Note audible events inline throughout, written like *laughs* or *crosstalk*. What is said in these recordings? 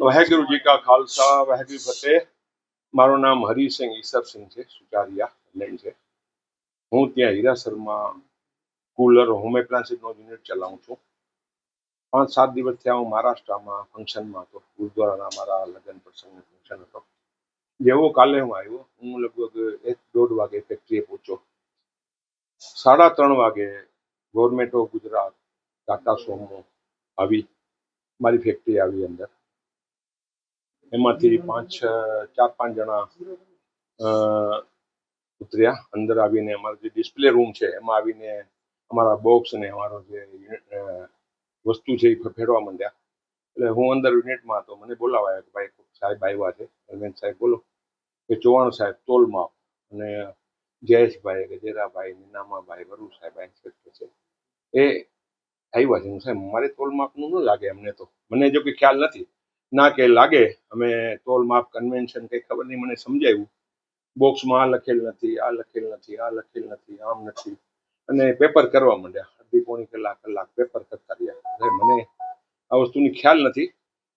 વાહેગુરુ જી કા ખાલસા વાહેગુરુ ફતેહ મારું નામ હરિસિંહ ઈસબસિંહ છે સુચારિયા લેન્ડ છે હું ત્યાં હીરાસરમાં કુલર હોમ એપ્લાયન્સીસનો યુનિટ ચલાવું છું પાંચ સાત દિવસ થયા હું મહારાષ્ટ્રમાં ફંક્શનમાં હતો ગુરુદ્વારાના મારા લગ્ન પ્રસંગનો ફંક્શન હતો જેવો કાલે હું આવ્યો, હું લગભગ એક દોઢ વાગે ફેક્ટરીએ પહોંચ્યો. સાડા ત્રણ વાગે government of Gujarat Tata Sumo આવી મારી ફેક્ટરી આવી અંદર. એમાંથી પાંચ, ચાર, પાંચ જણા ઉતર્યા, અંદર આવીને અમારો જે ડિસ્પ્લે રૂમ છે, એમાં આવીને અમારા બોક્સ ને અમારો જે વસ્તુ છે એ ફેરવા માંડ્યા. એટલે હું અંદર યુનિટમાં હતો, મને બોલાવાયા કે ભાઈ સાહેબ આવ્યા છે. અરવિંદ સાહેબ બોલો. કે ચૌહાણ સાહેબ તોલ માપ અને જયેશભાઈ ગજેરાભાઈ નીનામાભાઈ વરુ સાહેબ ઇન્સ્પેક્ટર છે. એ આવ્યા છે. હું સાહેબ, મારે તોલ માપનું ન લાગે અમને તો. મને જો કે ખ્યાલ નથી. ના કે લાગે. અમે તોલ માપ કન્વેન્શન કંઈ ખબર નહીં. મને સમજાવ્યું બોક્સમાં આ લખેલ નથી, આ લખેલ નથી, આ લખેલ નથી, આમ નથી. અને પેપર કરવા માંડ્યા. અડધી પોણી કલાક કલાક પેપર કરતા રહ્યા. મને આ વસ્તુની ખ્યાલ નથી.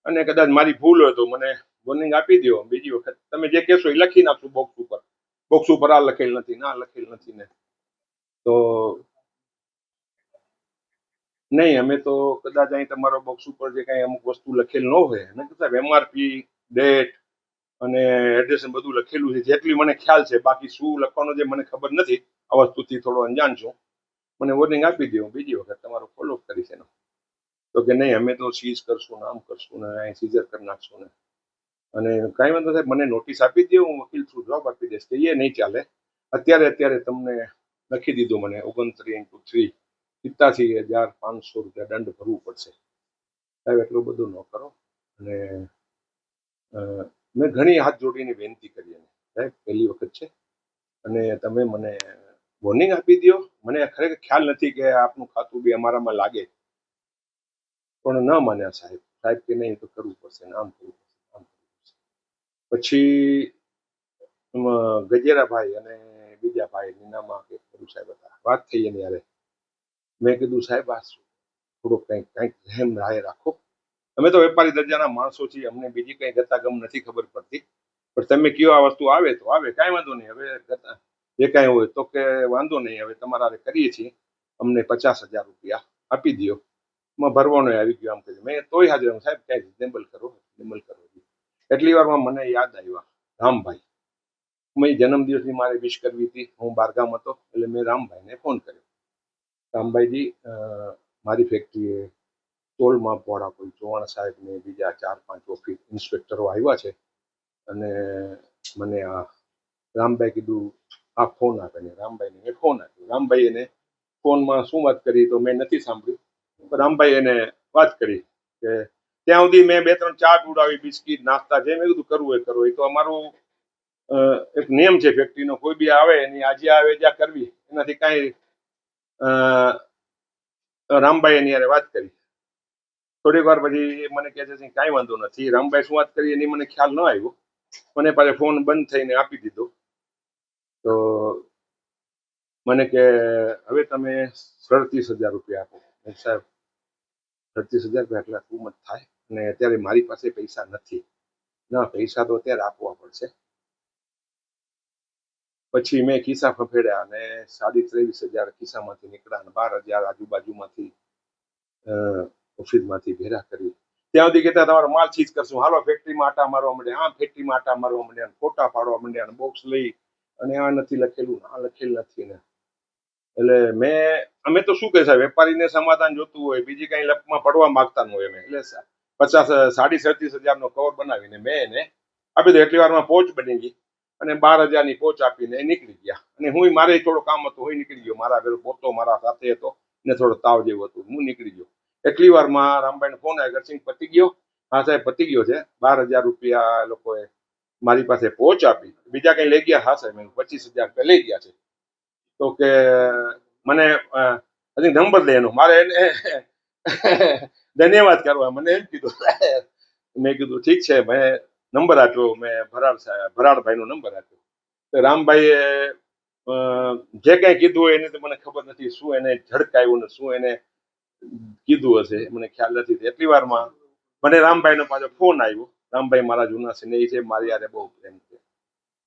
અને કદાચ મારી ભૂલ હોય તો મને વોર્નિંગ આપી દો બીજી વખત તમે જે કહેશો એ લખી નાખશું બોક્સ ઉપર. બોક્સ ઉપર આ લખેલ નથી, ના લખેલ નથી ને. તો નહીં, અમે તો કદાચ અહીં તમારો બોક્સ ઉપર જે કાંઈ અમુક વસ્તુ લખેલ ન હોય. અને સાહેબ એમઆરપી ડેટ અને એડ્રેસ બધું લખેલું છે, જેટલી મને ખ્યાલ છે. બાકી શું લખવાનું જે મને ખબર નથી. આ વસ્તુથી થોડો અંજાન છું. મને વોર્નિંગ આપી દો બીજી વખત તમારો ફોલોઅપ કરીશ એનો. તો કે નહીં, અમે તો સીઝ કરશું ને આમ કરશું ને, અહીં સીઝર કરી નાખશું ને. અને કાંઈ વાંધો સાહેબ, મને નોટિસ આપી દે હું વકીલ થ્રુ જવાબ આપી દઈશ કે એ નહીં ચાલે. અત્યારે અત્યારે તમને લખી દીધું મને ઓગણત્રીસ ઇન્ટુ થ્રી. સિત્તાસી હજાર પાંચસો રૂપિયા દંડ ભરવું પડશે. સાહેબ, એટલું બધું ન કરો. અને મેં ઘણી હાથ જોડીને વિનંતી કરી એને. સાહેબ, પહેલી વખત છે. અને તમે મને વોર્નિંગ આપી દો મને ખરેખર ખ્યાલ નથી કે આપનું ખાતું બી અમારામાં લાગે. પણ ન માન્યા સાહેબ. સાહેબ કે નહીં તો કરવું પડશે આમ કરવું પછી ગજેરાભાઈ અને બીજા ભાઈ નીનામાં કે ગુરુ સાહેબ હતા. વાત થઈ એની યારે મેં કીધું, સાહેબ, આ થોડુંક કંઈક કંઈક રહેમ રાય રાખો. અમે તો વેપારી દરજાના માણસો છીએ, અમને બીજી કંઈ ગતાગમ નથી ખબર પડતી. પણ તમે કયો આ વસ્તુ આવે તો આવે, કાંઈ વાંધો નહીં. હવે જે કાંઈ હોય તો કે વાંધો નહીં. હવે તમારા કરીએ છીએ. અમને પચાસ હજાર રૂપિયા આપી દો માં ભરવાનો આવી ગયો આમ કહ્યું મેં તોય હાજર. સાહેબ કઈ રિઝનેબલ કરો રિઝનેબલ કરો. એટલી વારમાં મને યાદ આવ્યા, રામભાઈ. મેં જન્મદિવસની મારે વિશ કરવી હતી, હું બારગામ હતો, એટલે મેં રામભાઈને ફોન કર્યો. રામભાઈજી મારી ફેક્ટરીએ ટોલમાં પોળા કોઈ ચૌહાણ સાહેબ ને બીજા ચાર પાંચ ઓફિસ ઇન્સ્પેક્ટરો આવ્યા છે. અને મને આ રામભાઈ કીધું આ ફોન આપે રામભાઈને મેં ફોન આપ્યો. રામભાઈ એને ફોનમાં શું વાત કરી તો મેં નથી સાંભળ્યું રામભાઈ એને વાત કરી કે ત્યાં સુધી મેં બે ત્રણ ચા પીવડાવી, બિસ્કીટ, નાસ્તા, જે મેં કીધું કરવું એ કરવું એ તો અમારું એક નિયમ છે ફેક્ટરીનો કોઈ બી આવે, એની આજે આવે, જ્યાં કરવી, એનાથી કાંઈ રામભાઈ એની યારે વાત કરી. થોડીક વાર પછી મને કહે છે કાંઈ વાંધો નથી. રામભાઈ શું વાત કરી, એની મને ખ્યાલ ન આવ્યો. મને પાછો ફોન બંધ થઈને આપી દીધો. તો મને કે, હવે તમે સડત્રીસ હજાર રૂપિયા આપો. સાહેબ સડત્રીસ હજાર રૂપિયા ટુ થાય અને અત્યારે મારી પાસે પૈસા નથી. ના, પૈસા તો અત્યારે આપવા પડશે. પછી મેં ખિસ્સા ફફેડ્યા અને સાડી ત્રેવીસ હજાર ખિસ્સામાંથી નીકળ્યા અને બાર હજાર આજુબાજુમાંથી ઓફિસમાંથી ભેરા કરી. ત્યાં સુધી કહેતા, તમારો માલ ચીજ કરશું. હાલો, ફેક્ટરીમાં આટા મારવા માંડ્યા, આમ ફેક્ટરીમાં આટા મારવા માંડ્યા, ફોટા પાડવા માંડ્યા બોક્સ લઈ અને આ નથી લખેલું, આ લખેલ નથી. ને એટલે મેં અમે તો શું કહે સાહેબ વેપારીને સમાધાન જોતું હોય બીજી કઈ લપમાં પડવા માંગતા ન હોય અમે. એટલે પચાસ સાડી સડત્રીસ હજારનો કવર બનાવીને મેં એને આપી દો એટલી વારમાં પોચ બની ગઈ અને બાર હજારની પોચ આપીને નીકળી ગયા. અને હું મારે થોડો કામ હતો હું નીકળી ગયો. મારા ઘરે પોતો મારા સાથે હતો ને થોડો તાવ જેવું હતું હું નીકળી ગયો. એટલી વારમાં રામભાઈને ફોન આવ્યો સિંહ પતી ગયો. હા સાહેબ પતી ગયો છે. બાર હજાર રૂપિયા એ લોકોએ મારી પાસે પહોંચ આપી. બીજા કઈ લઈ ગયા? હા સાહેબ પચીસ હજાર રૂપિયા લઈ ગયા છે. તો કે મને અ, હજી નંબર દે એનો. મારે એને *laughs* ધન્યવાદ કરવા. મને એમ કીધું *laughs* મેં કીધું ઠીક છે મેં નંબર આપ્યો મેં ભરાડ ભરાડભાઈનો નંબર આપ્યો. તો રામભાઈએ જે કાંઈ કીધું હોય એની તો મને ખબર નથી શું એને ઝડકાયું ને શું એને કીધું હશે મને ખ્યાલ નથી. એટલી વારમાં મને રામભાઈનો પાછો ફોન આવ્યો. રામભાઈ મારા જૂના સ્નેહી છે મારી યારે બહુ પ્રેમ છે.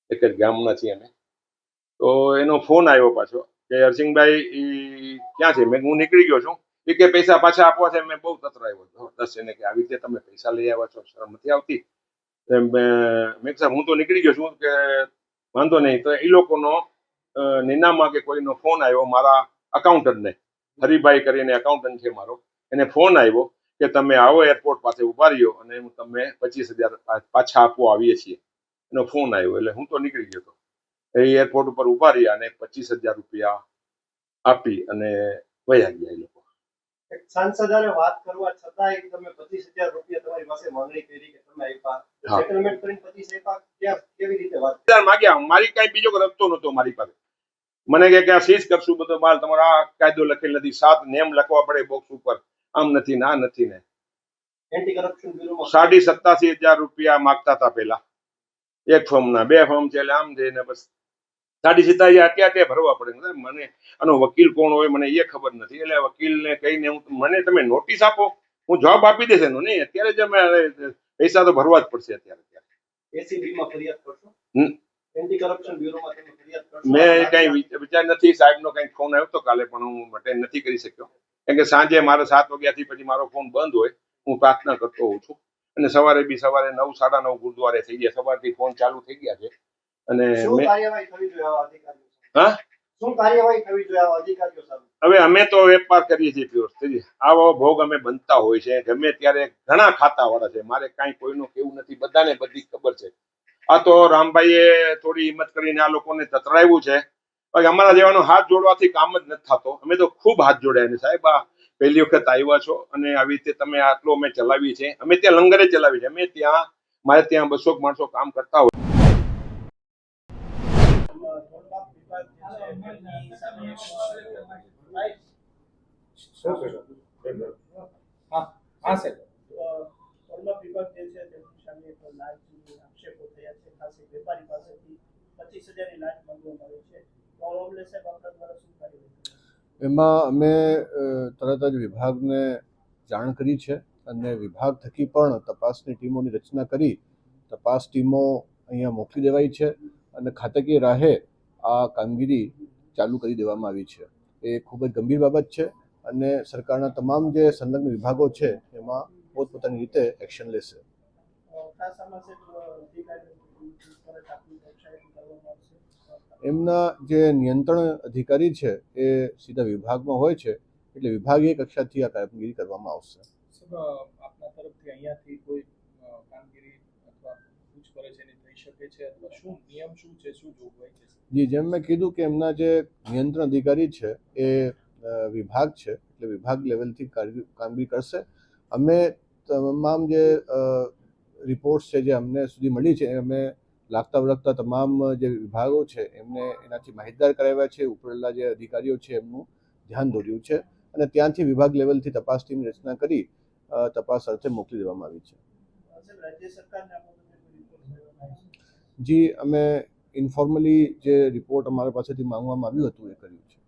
એક જ ગામના છીએ અમે. તો એનો ફોન આવ્યો પાછો કે હરસિંહભાઈ એ ક્યાં છે? મેં હું નીકળી ગયો છું. એ કે પૈસા પાછા આપવા છે. મેં બહુ તતરાયો જબરદસ્ત એને કે આવી રીતે તમે પૈસા લઈ આવ્યા છો. શરમ નથી આવતી. મેં મેં હું તો નીકળી ગયો છું કે વાંધો નહીં. તો એ લોકોનો નિનામાં કે કોઈનો ફોન આવ્યો મારા અકાઉન્ટન્ટને હરિભાઈ કરીને અકાઉન્ટન્ટ છે મારો. એને ફોન આવ્યો કે તમે આવો એરપોર્ટ પાસે ઊભા રહ્યો અને હું તમને પચીસ હજાર પાછા આપવા આવીએ છીએ. એનો ફોન આવ્યો. એટલે હું તો નીકળી ગયો હતો એ એરપોર્ટ ઉપર ઊભા રહ્યા અને પચીસ હજાર રૂપિયા આપી અને વયા ગયા એ લોકો. એક વાત કરવા છતાંય તમે પચીસ હજાર રૂપિયા તમારી પાસે માંગણી કરી કે તમે આપ્યા. સેટલમેન્ટ કરીને પચીસ આપ્યા. ક્યાં કેવી રીતે વાત માગ્યા. મારી કઈ બીજો રસ્તો નહોતો મારી પાસે. મને કે આ સીઝ કરશું બધો માલ. તમારો આ કાયદો લખેલ નથી. સાત નેમ લખવા પડે બોક્સ ઉપર. આમ નથી ને નથી ને. સાડી સત્તાસી હજાર રૂપિયા માગતા હતા પેલા એક ફોર્મના. બે ફોર્મ છે એટલે આમ છે ને બસ. સાડી સીધા હજાર ક્યાં ત્યાં ભરવા પડે. મને આનો વકીલ કોણ હોય મને એ ખબર નથી. એટલે વકીલને કહીને હું મને તમે નોટિસ આપો. હું જવાબ આપી દેશે એનો. નહીં અત્યારે જ અમે પૈસા તો ભરવા જ પડશે અત્યારે એસીબી ફરિયાદ કરશો? એન્ટી કરપ્શન બ્યુરોમાં તમે ફરિયાદ કરશો? મેં કઈ વિચાર નથી. સાહેબનો કઈ ફોન આવ્યો તો કાલે પણ હું અટેન્ડ નથી કરી શક્યો. કેમ કે સાંજે મારે સાત વાગ્યાથી પછી મારો ફોન બંધ હોય. હું પ્રાર્થના કરતો હોઉં છું. અને સવારે બી સવારે નવ સાડા નવ ગુરુદ્વારે થઈ ગયા. સવારથી ફોન ચાલુ થઈ ગયા છે. અને? હા? હવે અમે તો વેપાર કરીએ છીએ પ્યોર આવો ભોગ અમે બનતા હોય છે ગમે ત્યારે ઘણા ખાતા વાળા છે મારે કાંઈ કોઈનું કેવું નથી બધાને બધી ખબર છે. આ તો રામભાઈએ થોડી હિંમત કરીને આ લોકોને તતરાવ્યું છે. અમારા જેવાનો હાથ જોડવાથી કામ જ નથી થતો. અમે તો ખૂબ હાથ જોડ્યા ને સાહેબ આ પહેલી વખત આવ્યા છો અને આવી રીતે તમે આટલો અમે ચલાવીએ છીએ. અમે ત્યાં લંગરે ચલાવીએ છીએ. અમે ત્યાં મારે ત્યાં બસો માણસો કામ કરતા હોય ધોળબાગ વિભાગ જે છે એમની સામે એમાં અમે તરત જ વિભાગને જાણ કરી છે અને વિભાગ થકી પણ તપાસની ટીમોની રચના કરી તપાસ ટીમો અહીંયા મોકલી દેવાઈ છે અને ખાતકીય રાહે આ કામગીરી ચાલુ કરી દેવામાં આવી છે. એ ખૂબ જ ગંભીર બાબત છે અને સરકારના તમામ જે સંલગ્ન વિભાગો છે, એમાં પોતપોતાની રીતે એક્શન લેશે. એમના જે નિયંત્રણ અધિકારી છે, એ સીધા વિભાગમાં હોય છે, એટલે વિભાગીય કક્ષાથી આ કામગીરી કરવામાં આવશે. આપના તરફથી અહીંયાથી કોઈ અ, કામગીરી અથવા પૂછપરછ એની થઈ શકે છે અથવા શું નિયમ શું છે શું જોગવાઈ છે? જી જેમ મેં કીધું કે એમના જે નિયંત્રણ અધિકારી છે એ વિભાગ છે એટલે વિભાગ લેવલથી કામગીરી કરશે. અમે તમામ જે રિપોર્ટ્સ છે જે અમને સુધી મળી છે અમે લાગતા વળગતા તમામ જે વિભાગો છે એમને એનાથી માહિતગાર કરાવ્યા છે ઉપરેલા જે અધિકારીઓ છે એમનું ધ્યાન દોર્યું છે અને ત્યાંથી વિભાગ લેવલથી તપાસ ટીમની રચના કરી તપાસ અર્થે મોકલી દેવામાં આવી છે. રાજ્ય સરકારને આ બાબતે કોઈ રિપોર્ટ કરવામાં આવશે જી અમે ઇન્ફોર્મલી જે રિપોર્ટ અમારા પાસેથી માંગવામાં આવ્યું હતું એ કર્યું છે.